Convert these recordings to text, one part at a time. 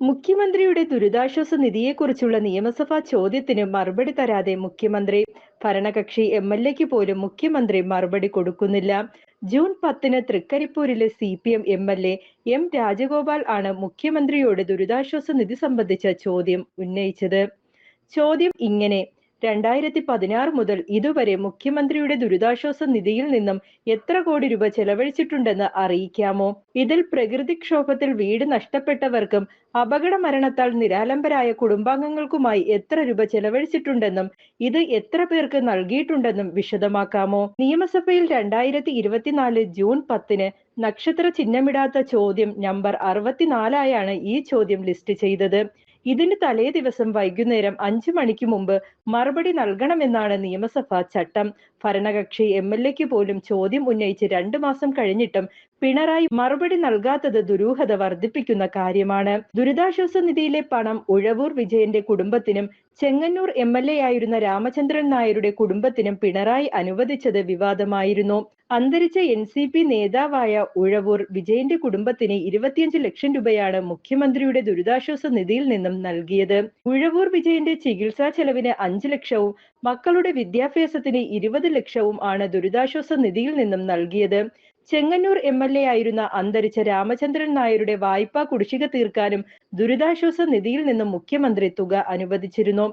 മുഖ്യമന്ത്രിയുടെ ദുരിതാശ്വാസ നിധിയെക്കുറിച്ചുള്ള നിയമസഭാ ചോദ്യത്തിന് മറുപടി തരാതെ മുഖ്യമന്ത്രി ഭരണകക്ഷി എം എൽ എക്ക് പോലും മുഖ്യമന്ത്രി മറുപടി കൊടുക്കുന്നില്ല. ജൂൺ പത്തിന് തൃക്കരിപ്പൂരിലെ C P M M L A M Rajagopal ആണ് മുഖ്യമന്ത്രിയോട് ദുരിതാശ്വാസ നിധി സംബന്ധിച്ച ചോദ്യം ഉന്നയിച്ചത്. ചോദ്യം ഇങ്ങനെ രണ്ടായിരത്തി പതിനാറ് മുതൽ ഇതുവരെ മുഖ്യമന്ത്രിയുടെ ദുരിതാശ്വാസ നിധിയിൽ നിന്നും എത്ര കോടി രൂപ ചെലവഴിച്ചിട്ടുണ്ടെന്ന് അറിയിക്കാമോ? ഇതിൽ പ്രകൃതിക്ഷോഭത്തിൽ വീട് നഷ്ടപ്പെട്ടവർക്കും അപകട മരണത്താൽ നിരാലംബരായ കുടുംബാംഗങ്ങൾക്കുമായി എത്ര രൂപ ചെലവഴിച്ചിട്ടുണ്ടെന്നും ഇത് എത്ര പേർക്ക് നൽകിയിട്ടുണ്ടെന്നും വിശദമാക്കാമോ? നിയമസഭയിൽ രണ്ടായിരത്തി ഇരുപത്തിനാല് ജൂൺ പത്തിന് നക്ഷത്ര ചിഹ്നമിടാത്ത ചോദ്യം നമ്പർ അറുപത്തിനാലായാണ് ഈ ചോദ്യം ലിസ്റ്റ് ചെയ്തത്. ഇതിന് തലേ ദിവസം വൈകുന്നേരം അഞ്ചു മണിക്ക് മുമ്പ് മറുപടി നൽകണമെന്നാണ് നിയമസഭാ ചട്ടം. ഭരണകക്ഷി എം എൽ എക്ക് പോലും ചോദ്യം ഉന്നയിച്ച് രണ്ടു മാസം കഴിഞ്ഞിട്ടും പിണറായി മറുപടി നൽകാത്തത് ദുരൂഹത വർദ്ധിപ്പിക്കുന്ന കാര്യമാണ്. ദുരിതാശ്വാസ നിധിയിലെ പണം ഉഴവൂർ വിജയന്റെ കുടുംബത്തിനും ചെങ്ങന്നൂർ എം എൽ എ ആയിരുന്ന രാമചന്ദ്രൻ നായരുടെ കുടുംബത്തിനും പിണറായി അനുവദിച്ചത് വിവാദമായിരുന്നു. അന്തരിച്ച എൻ സി പി നേതാവായ ഉഴവൂർ വിജയന്റെ കുടുംബത്തിന് ഇരുപത്തിയഞ്ച് ലക്ഷം രൂപയാണ് മുഖ്യമന്ത്രിയുടെ ദുരിതാശ്വാസ നിധിയിൽ നിന്നും നൽകിയത്. ഉഴവൂർ വിജയന്റെ ചികിത്സാ ചെലവിന് അഞ്ച് ലക്ഷവും മക്കളുടെ വിദ്യാഭ്യാസത്തിന് ഇരുപത് ലക്ഷവും ആണ് ദുരിതാശ്വാസ നിധിയിൽ നിന്നും നൽകിയത്. ചെങ്ങന്നൂർ എം എൽ എ ആയിരുന്ന അന്തരിച്ച രാമചന്ദ്രൻ നായരുടെ വായ്പാ കുടിശ്ശിക തീർക്കാനും ദുരിതാശ്വാസ നിധിയിൽ നിന്നും മുഖ്യമന്ത്രി തുക അനുവദിച്ചിരുന്നു.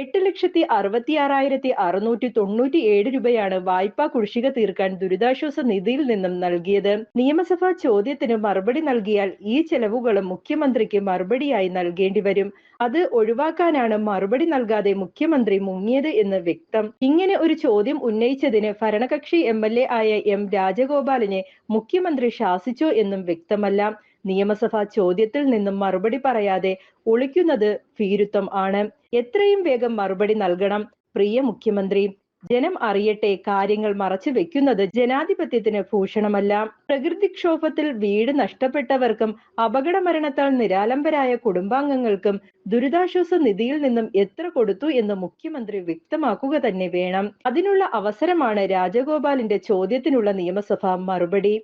എട്ട് ലക്ഷത്തി അറുപത്തി ആറായിരത്തി അറുന്നൂറ്റി തൊണ്ണൂറ്റി ഏഴ് രൂപയാണ് വായ്പാ കുടിശ്ശിക തീർക്കാൻ ദുരിതാശ്വാസ നിധിയിൽ നിന്നും നൽകിയത്. നിയമസഭാ ചോദ്യത്തിന് മറുപടി നൽകിയാൽ ഈ ചെലവുകളും മുഖ്യമന്ത്രിക്ക് മറുപടിയായി നൽകേണ്ടി വരും. അത് ഒഴിവാക്കാനാണ് മറുപടി നൽകാതെ മുഖ്യമന്ത്രി മുങ്ങിയത് എന്ന് വ്യക്തം. ഇങ്ങനെ ഒരു ചോദ്യം ഉന്നയിച്ചതിന് ഭരണകക്ഷി എം എൽ എ ആയ എം രാജഗോപാലിനെ മുഖ്യമന്ത്രി ശാസിച്ചോ എന്നും വ്യക്തമല്ല. നിയമസഭാ ചോദ്യത്തിൽ നിന്നും മറുപടി പറയാതെ ഒളിക്കുന്നത് ഭീരുത്വം ആണ്. എത്രയും വേഗം മറുപടി നൽകണം പ്രിയ മുഖ്യമന്ത്രി. ജനം അറിയട്ടെ കാര്യങ്ങൾ മറച്ചു വെക്കുന്നത് ജനാധിപത്യത്തിന് ഭൂഷണമല്ല. പ്രകൃതിക്ഷോഭത്തിൽ വീട് നഷ്ടപ്പെട്ടവർക്കും അപകട മരണത്താൽ നിരാലംബരായ കുടുംബാംഗങ്ങൾക്കും ദുരിതാശ്വാസ നിധിയിൽ നിന്നും എത്ര കൊടുത്തു എന്ന് മുഖ്യമന്ത്രി വ്യക്തമാക്കുക തന്നെ വേണം. അതിനുള്ള അവസരമാണ് രാജഗോപാലിന്റെ ചോദ്യത്തിനുള്ള നിയമസഭ മറുപടി.